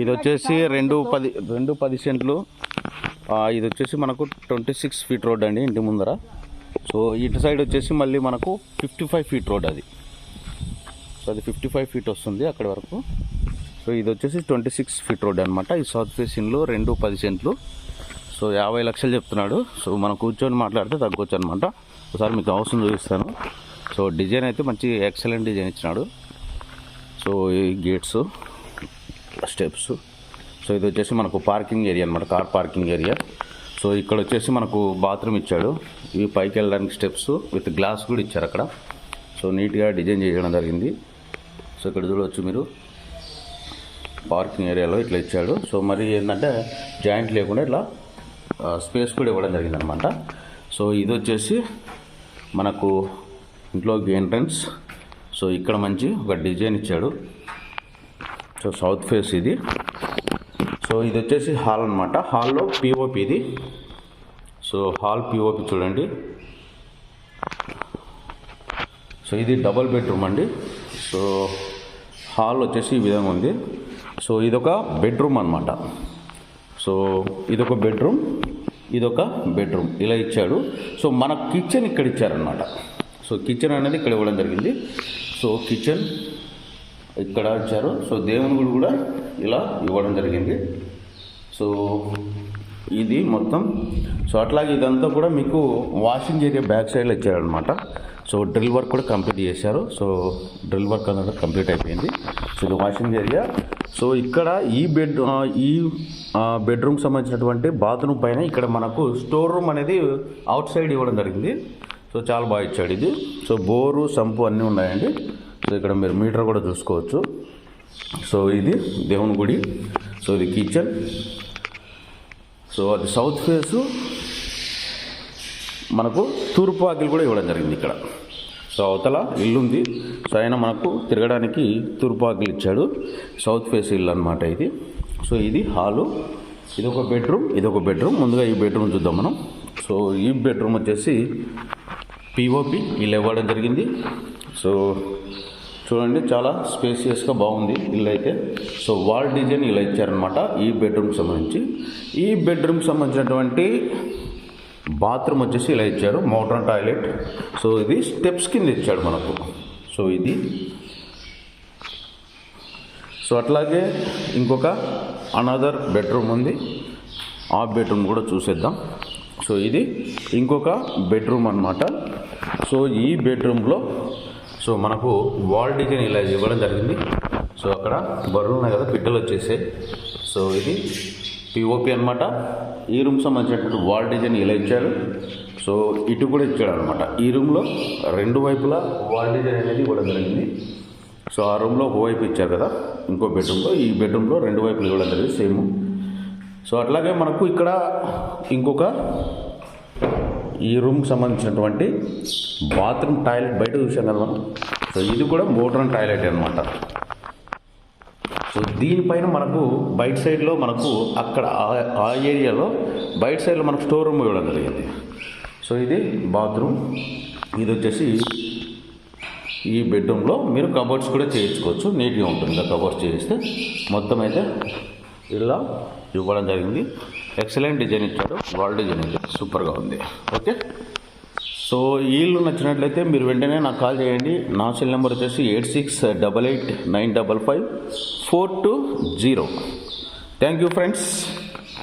ఇది వచ్చేసి రెండు పది రెండు పది సెంట్లు. ఇది వచ్చేసి మనకు ట్వంటీ సిక్స్ ఫీట్ రోడ్ అండి ఇంటి ముందర. సో ఇటు సైడ్ వచ్చేసి మళ్ళీ మనకు ఫిఫ్టీ ఫైవ్ ఫీట్ రోడ్ అది. సో అది ఫిఫ్టీ ఫైవ్ ఫీట్ వస్తుంది అక్కడి వరకు. సో ఇది వచ్చేసి ట్వంటీ సిక్స్ ఫీట్ రోడ్ అనమాట ఈ సౌత్ ఫేసింగ్లో రెండు పది సెంట్లు. సో యాభై లక్షలు చెప్తున్నాడు. సో మనం కూర్చొని మాట్లాడితే తగ్గొచ్చు అనమాట ఒకసారి మీకు అవసరం చూపిస్తాను. సో డిజైన్ అయితే మంచి ఎక్సలెంట్ డిజైన్ ఇచ్చినాడు. సో ఈ గేట్స్ స్టెప్స్. సో ఇది వచ్చేసి మనకు పార్కింగ్ ఏరియా అనమాట కార్ పార్కింగ్ ఏరియా. సో ఇక్కడ వచ్చేసి మనకు బాత్రూమ్ ఇచ్చాడు. ఇవి పైకి వెళ్ళడానికి స్టెప్స్ విత్ గ్లాస్ కూడా ఇచ్చారు అక్కడ. సో నీట్గా డిజైన్ చేయడం జరిగింది. సో ఇక్కడ చూడవచ్చు మీరు. పార్కింగ్ ఏరియాలో ఇట్లా ఇచ్చాడు. సో మరి ఏంటంటే జాయింట్ లేకుండా ఇట్లా స్పేస్ కూడా ఇవ్వడం జరిగింది అనమాట సో ఇది వచ్చేసి మనకు ఇంట్లోకి ఎంట్రన్స్ సో ఇక్కడ మంచి ఒక డిజైన్ ఇచ్చాడు. సో సౌత్ ఫేస్ ఇది. సో ఇది వచ్చేసి హాల్ అనమాట హాల్లో పిఓపి ఇది. సో హాల్ పిఓపి చూడండి. సో ఇది డబల్ బెడ్రూమ్ అండి. సో హాల్ వచ్చేసి ఈ విధంగా ఉంది. సో ఇదొక బెడ్రూమ్ అనమాట సో ఇదొక బెడ్రూమ్ ఇదొక బెడ్రూమ్ ఇలా ఇచ్చాడు. సో మన కిచెన్ ఇక్కడ ఇచ్చారనమాట సో కిచెన్ అనేది ఇక్కడ ఇవ్వడం జరిగింది. సో కిచెన్ ఇక్కడ ఇచ్చారు. సో దేవుని గుడి కూడా ఇలా ఇవ్వడం జరిగింది. సో ఇది మొత్తం. సో అట్లాగే ఇదంతా కూడా మీకు వాషింగ్ ఏరియా బ్యాక్ సైడ్లో ఇచ్చారనమాట సో డ్రిల్ వర్క్ కూడా కంప్లీట్ చేశారు. సో డ్రిల్ వర్క్ అనేది కంప్లీట్ అయిపోయింది. సో ఇది వాషింగ్ ఏరియా సో ఇక్కడ ఈ బెడ్ ఈ బెడ్రూమ్ సంబంధించినటువంటి బాత్రూమ్ పైన ఇక్కడ మనకు స్టోర్ రూమ్ అనేది అవుట్ సైడ్ ఇవ్వడం జరిగింది. సో చాలా బాగా ఇచ్చాడు ఇది. సో బోరు సంపు అన్నీ ఉన్నాయండి. సో ఇక్కడ మీరు మీటర్ కూడా చూసుకోవచ్చు. సో ఇది దేవుని గుడి. సో ఇది కిచెన్. సో అది సౌత్ ఫేసు. మనకు తూర్పు వాకిలి కూడా ఇవ్వడం జరిగింది ఇక్కడ. సో అవతల ఇల్లు ఉంది. సో ఆయన మనకు తిరగడానికి తూర్పు వాకిలి ఇచ్చాడు. సౌత్ ఫేస్ ఇల్లు అనమాట ఇది. సో ఇది హాలు. ఇది ఒక బెడ్రూమ్. ఇది ఒక బెడ్రూమ్. ముందుగా ఈ బెడ్రూమ్ చూద్దాం మనం. సో ఈ బెడ్రూమ్ వచ్చేసి పిఓపి ఇలా ఇవ్వడం జరిగింది. సో చూడండి చాలా స్పేసియస్గా బాగుంది ఇల్లు అయితే. సో వాల్ డిజైన్ ఇలా ఇచ్చారనమాట ఈ బెడ్రూమ్కి సంబంధించి. ఈ బెడ్రూమ్కి సంబంధించినటువంటి బాత్రూమ్ వచ్చేసి ఇలా ఇచ్చారు మోడర్న్ టాయిలెట్ సో ఇది స్టెప్స్ కింద ఇచ్చాడు మనకు. సో ఇది. సో అట్లాగే ఇంకొక అనదర్ బెడ్రూమ్ ఉంది. ఆ బెడ్రూమ్ కూడా చూసేద్దాం. సో ఇది ఇంకొక బెడ్రూమ్ అన్నమాట. సో ఈ బెడ్రూమ్లో సో మనకు వాల్ డిజైన్ ఇలా ఇవ్వడం జరిగింది. సో అక్కడ బర్రెలు ఉన్నాయి కదా పిట్టలు వచ్చేసాయి. సో ఇది పిఓపి అనమాట ఈ రూమ్ సంబంధించినటువంటి వాల్ డిజైన్ ఇలా ఇచ్చాడు సో ఇటు కూడా ఇచ్చాడు అనమాట ఈ రూమ్లో రెండు వైపులా వాల్ డిజైన్ అనేది ఇవ్వడం జరిగింది. సో ఆ రూమ్లో ఒక వైపు ఇచ్చారు కదా ఇంకో బెడ్రూమ్లో ఈ బెడ్రూమ్లో రెండు వైపులు ఇవ్వడం జరిగింది సేమ్ సో అట్లాగే మనకు ఇక్కడ ఇంకొక ఈ రూమ్కి సంబంధించినటువంటి బాత్రూమ్ టాయిలెట్ బయట చూసాం కదా మనం. సో ఇది కూడా మోడ్రన్ టాయిలెట్ అనమాట సో దీనిపైన మనకు బయట సైడ్లో మనకు అక్కడ ఆ- ఏరియాలో బయట సైడ్లో మనకు స్టోర్ రూమ్ ఇవ్వడం జరిగింది. సో ఇది బాత్రూమ్ ఇది వచ్చేసి ఈ బెడ్రూమ్లో మీరు కబోర్డ్స్ కూడా చేయించుకోవచ్చు. నీట్గా ఉంటుంది. కబోర్డ్స్ చేయిస్తే మొత్తం అయితే ఇలా ఇవ్వడం జరిగింది. ఎక్సలెంట్ డిజైన్ ఇచ్చాడు. వాల్ డిజైన్ ఇచ్చాడు సూపర్గా ఉంది. ఓకే సో వీళ్ళు నచ్చినట్లయితే మీరు వెంటనే నాకు కాల్ చేయండి. నా సెల్ నెంబర్ వచ్చేసి eight six double eight nine double five four two zero thank you friends